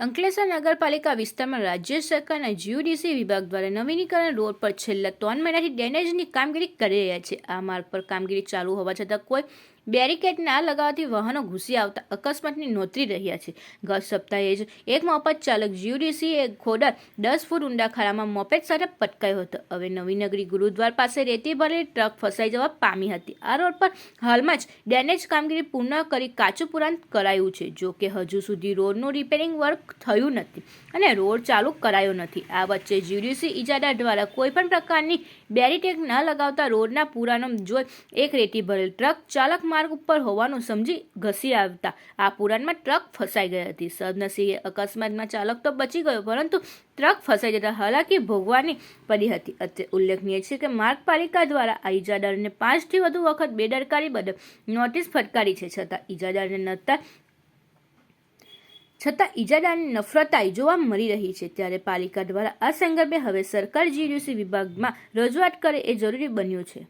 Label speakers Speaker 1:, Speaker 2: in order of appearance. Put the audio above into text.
Speaker 1: અંકલેશ્વર નગરપાલિકા વિસ્તારમાં રાજ્ય સરકારના જીયુડીસી વિભાગ દ્વારા નવીનીકરણ રોડ પર છેલ્લા ત્રણ મહિનાથી ડ્રેનેજની કામગીરી કરી રહ્યા છે. આ માર્ગ પર કામગીરી ચાલુ હોવા છતાં કોઈ બેરિકેડ ના લગાવવાથી વાહનો ઘૂસી આવતા અકસ્માતની નોતરી રહ્યા છે. ગત સપ્તાહે જ એક મોપેડ ચાલક જીયુડીસીએ ખોડર દસ ફૂટ ઊંડા ખાડામાં મોપેડ સાથે પટકાયો હતો. હવે નવીનગરી ગુરુદ્વાર પાસે રેતી ભરેલી ટ્રક ફસાઈ જવા પામી હતી. આ રોડ પર હાલમાં જ ડેમેજ કામગીરી પૂર્ણ કરી કાચું પુરાણ કરાયું છે. જો કે હજુ સુધી રોડનું રિપેરિંગ વર્ક થયું નથી અને રોડ ચાલુ કરાયો નથી. આ વચ્ચે જીયુડીસી ઇજાદાર દ્વારા કોઈપણ પ્રકારની બેરિટેક ન લગાવતા રોડના પુરાનો જોઈ એક રેતી ભરેલ ટ્રક ચાલક માર્ગ ઉપર હોવાનું સમજી ઘસી આવતા. આ પુરાણમાં ટ્રક ફસાઈ ગઈ હતી. સદનસીબે અકસ્માતમાં ચાલક તો બચી ગયો, પરંતુ ટ્રક ફસાઈ જતા હાલાકી ભોગવાની પડી હતી. અત્રે ઉલ્લેખનીય છે કે માર્ગ પાલિકા દ્વારા આ ઇજાદારને પાંચથી વધુ વખત બેદરકારી બદલ નોટિસ ફટકારી છે. છતાં ઇજાદારને નતા, છતાં ઇજાદારની નફરતાઈ જોવા મળી રહી છે. ત્યારે પાલિકા દ્વારા આ સંદર્ભે હવે સરકાર જીયુસી વિભાગમાં રજૂઆત કરે એ જરૂરી બન્યું છે.